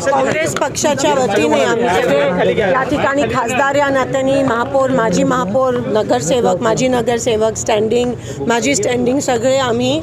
काँग्रेस पक्षाच्या वतीने आम्ही सगळे या ठिकाणी खासदार या नात्याने महापौर माजी महापौर नगरसेवक माजी नगरसेवक स्टँडिंग माजी स्टँडिंग सगळे आम्ही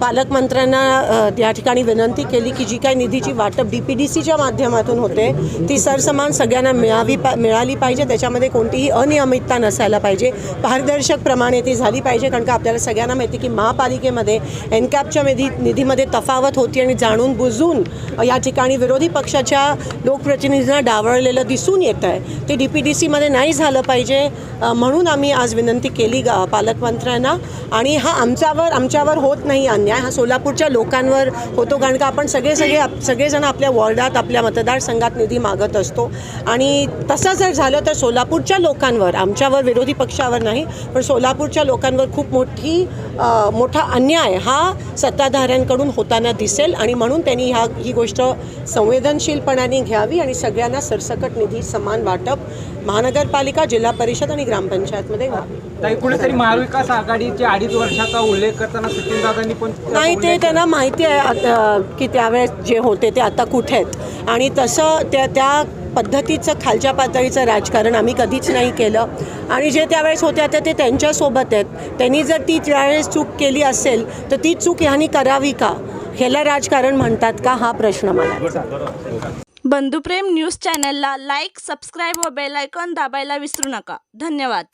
पालकमंत्र्यांना या ठिकाणी विनंती केली की जी काही निधीची वाटप डी पी डी सीच्या माध्यमातून होते ती सरसमान सगळ्यांना मिळावी पा मिळाली पाहिजे. त्याच्यामध्ये कोणतीही अनियमितता नसायला पाहिजे. पारदर्शकप्रमाणे ती झाली पाहिजे कारण का आपल्याला सगळ्यांना माहिती की महापालिकेमध्ये एनकॅपच्या निधी निधीमध्ये तफावत होती आणि जाणून बुजून या ठिकाणी विरोधी पक्षाच्या लोकप्रतिनिधींना डावळलेलं दिसून येतं आहे. ते डी पी डी सीमध्ये नाही झालं पाहिजे म्हणून आम्ही आज विनंती केली गा पालकमंत्र्यांना. आणि हा आमच्यावर आमच्यावर होत नाही अन्याय. हा सोलापूरच्या लोकांवर होतो कारण का आपण सगळे सगळे आप- सगळेजण आपल्या वॉर्डात आपल्या मतदारसंघात निधी मागत असतो. आणि तसं जर झालं तर सोलापूरच्या लोकांवर आमच्यावर विरोधी पक्षावर नाही पण सोलापूरच्या लोकांवर खूप मोठी मोठा अन्याय हा सत्ताधाऱ्यांकडून होताना दिसेल. आणि म्हणून त्यांनी ह्या ही गोष्ट संवेदन संवेदनशीलपणाने घ्यावी आणि सगळ्यांना सरसकट निधी समान वाटप महानगरपालिका जिल्हा परिषद आणि ग्रामपंचायतमध्ये व्हावी. कुठेतरी महाविकास आघाडीच्या अडीच वर्षाचा उल्लेख करताना सचिनदादांनी पण नाही ते त्यांना माहिती आहे की त्यावेळेस जे होते ते आता कुठे आहेत. आणि तसं त्या त्या पद्धतीचं खालच्या पातळीचं राजकारण आम्ही कधीच नाही केलं. आणि जे त्यावेळेस होते आता ते त्यांच्यासोबत आहेत. त्यांनी जर ती त्यावेळेस चूक केली असेल तर ती चूक ह्यांनी करावी का? ह्याला राजकारण म्हणतात का? हा प्रश्न मला बंधुप्रेम न्यूज चॅनलला लाईक सबस्क्राईब व बेलायकॉन दाबायला विसरू नका. धन्यवाद.